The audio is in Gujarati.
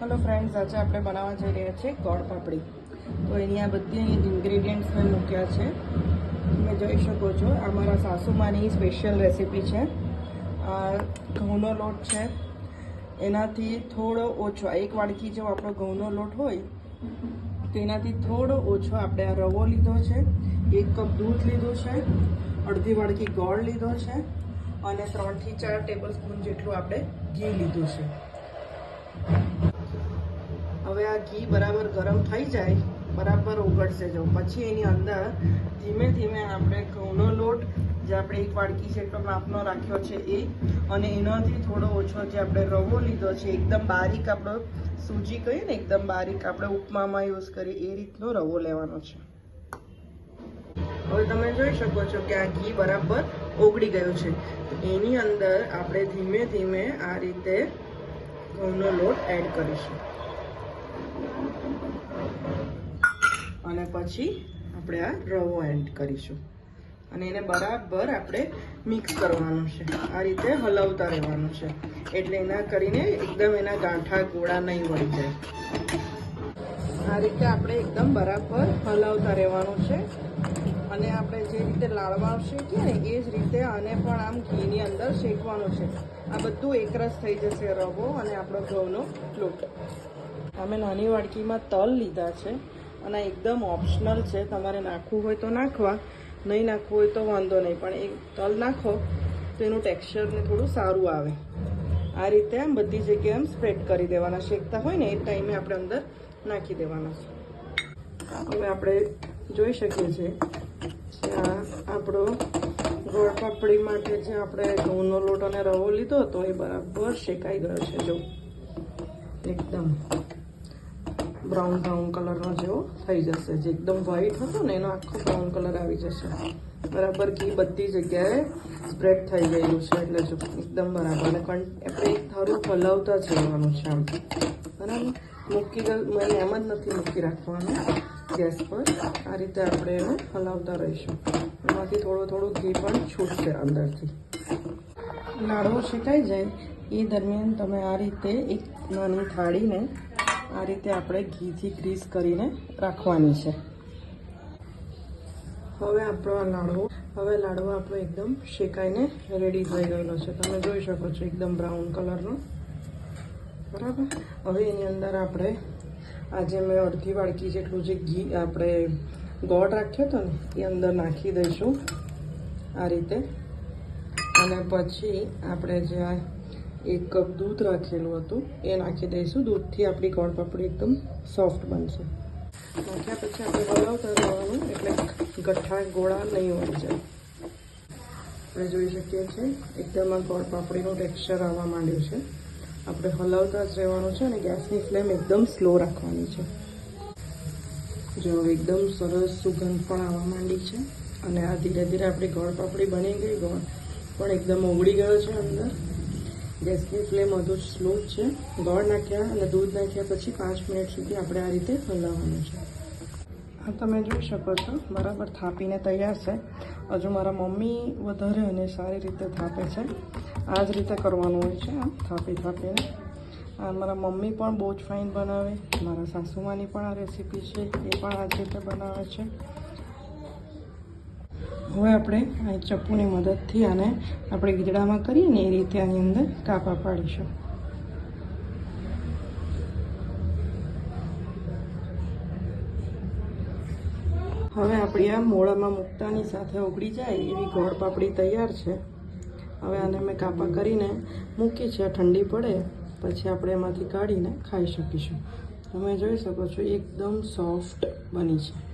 હલો ફ્રેન્ડ્સ આજે આપણે બનાવવા જઈ રહ્યા છીએ ગોળ પાપડી. તો એની આ બધી ઇન્ગ્રીડિયન્ટ્સ મેં મૂક્યા છે. તમે જોઈ શકો છો, આ મારા સાસુમાની સ્પેશિયલ રેસીપી છે. આ ઘઉંનો લોટ છે. એનાથી થોડો ઓછો એક વાડકી જેવો આપણો ઘઉંનો લોટ હોય તેનાથી થોડો ઓછો આપણે આ રવો લીધો છે, એક કપ દૂધ લીધું છે, અડધી વાડકી ગોળ લીધો છે, અને ત્રણથી ચાર ટેબલ સ્પૂન જેટલું આપણે ઘી લીધું છે. હવે આ ઘી બરાબર ગરમ થઈ જાય, બરાબર ઓગળશે જો. પછી એની અંદર ધીમે ધીમે આપણે ઘઉંનો લોટ, જે આપણે એક વાડકી જેટલો માપનો રાખ્યો છે એ, અને એનાથી થોડો ઓછો જે આપણે રવો લીધો છે, એકદમ બારીક આપણો સૂજી કહીએ ને, એકદમ બારીક આપણે ઉપમામાં યુઝ કરીએ, એ રીતનો રવો લેવાનો છે. હવે તમે જોઈ શકો છો કે આ ઘી બરાબર ઓગળી ગયું છે. એની અંદર આપણે ધીમે ધીમે આ રીતે ઘઉંનો લોટ એડ કરીશું. અને પછી આપણે આ રવો એડ કરીશું. અને એને બરાબર આપણે મિક્સ કરવાનું છે. આ રીતે હલાવતા રહેવાનું છે. એટલે એના કરીને એકદમ એના ગાંઠા ગોળા નહીં વળી જાય. આ રીતે આપણે એકદમ બરાબર હલાવતા રહેવાનું છે. અને આપણે જે રીતે લાડવા શેકીએ ને, એ જ રીતે આને પણ આમ ઘીની અંદર શેકવાનું છે. આ બધું એકરસ થઈ જશે રવો અને આપણો ઘઉંનો લોટ. અમે નાની વાડકીમાં તલ લીધા છે અને એકદમ ઓપ્શનલ છે. તમારે નાખવું હોય તો નાખવા, નહીં નાખવું હોય તો વાંધો નહીં. પણ એ તલ નાખો તો એનું ટેક્સચરને થોડું સારું આવે. આ રીતે આમ બધી જગ્યાએ આમ સ્પ્રેડ કરી દેવાના. શેકતા હોય ને એ ટાઈમે આપણે અંદર નાખી દેવાના છે. હવે આપણે જોઈ શકીએ છીએ આપણો ગોળ પાપડી માટે જે આપણે ઘઉંનો લોટ અને રવો લીધો હતો એ બરાબર શેકાઈ ગયો છે, જો. એકદમ બ્રાઉન બ્રાઉન કલરનો જેવો થઈ જશે. જે એકદમ વ્હાઈટ હતો ને, એનો આખો બ્રાઉન કલર આવી જશે. બરાબર ઘી બધી જગ્યાએ સ્પ્રેડ થઈ ગયેલું છે, એટલે જો એકદમ બરાબર. કણ આપણે એક ધારું હલાવતા જ રહેવાનું છે આમ. બરાબર? મૂકી મને એમ જ નથી મૂકી રાખવાનું ગેસ પર. આ રીતે આપણે એને હલાવતા રહીશું. એમાંથી થોડું થોડું ઘી પણ છૂટશે અંદરથી. લાડવો શેકાઈ જાય. એ દરમિયાન તમે આ રીતે એક નાની થાળીને આ રીતે આપણે ઘીથી ગ્રીસ કરીને રાખવાની છે. હવે આપણો આ લાડવો. હવે લાડવો આપણો એકદમ શેકાઈને રેડી થઈ ગયેલો છે. તમે જોઈ શકો છો એકદમ બ્રાઉન કલરનો બરાબર? હવે એની અંદર આપણે આજે મેં અડધી વાડકી જેટલું જે ઘી આપણે ગોળ રાખ્યો હતો ને, એ અંદર નાખી દઈશું આ રીતે. અને પછી આપણે જે આ એક કપ દૂધ રાખેલું હતું, એ નાખી દઈશું. દૂધથી આપણી ગોળ પાપડી એકદમ સોફ્ટ બનશે. નાખ્યા પછી આપણે હલાવતા રહેવાનું, એટલે ગઠ્ઠા ગોળા નહીં હોય જાય આપણે જોઈ શકીએ છીએ, એકદમ આ ગોળ પાપડીનું ટેક્સચર આવવા માંડ્યું છે. આપણે હલાવતા જ રહેવાનું છે અને ગેસની ફ્લેમ એકદમ સ્લો રાખવાની છે. જો એકદમ સરસ સુગંધ પણ આવવા માંડી છે અને આ ધીરે ધીરે આપણી ગોળ પાપડી બની ગઈ, ગોળ પણ એકદમ ઓગળી ગયો છે અંદર. ગેસની ફ્લેમ વધુ સ્લો જ છે. ગોળ નાખ્યા અને દૂધ નાખ્યા પછી પાંચ મિનિટ સુધી આપણે આ રીતે હલાવવાનું છે. તમે જોઈ શકો છો, બરાબર થાપીને તૈયાર છે. હજુ મારા મમ્મી વધારે અને સારી રીતે થાપે છે. આ જ રીતે કરવાનું હોય છે, આમ થાપી થાપીને. આ મારા મમ્મી પણ બહુ જ ફાઇન બનાવે. મારા સાસુમાની પણ આ રેસીપી છે, એ પણ આ જ રીતે બનાવે છે. હવે આપણે આ ચપ્પુની મદદથી આને આપણે ગીજડામાં કરીએ ને એ રીતે આની અંદર કાપા પાડીશું. હવે આપણી આ મોળામાં મૂકતાની સાથે ઉગડી જાય એવી ગોળ પાપડી તૈયાર છે. હવે આને મેં કાપા કરીને મૂકી છે, ઠંડી પડે પછી આપણે એમાંથી કાઢીને ખાઈ શકીશું. તમે જોઈ શકો છો, એકદમ સોફ્ટ બની છે.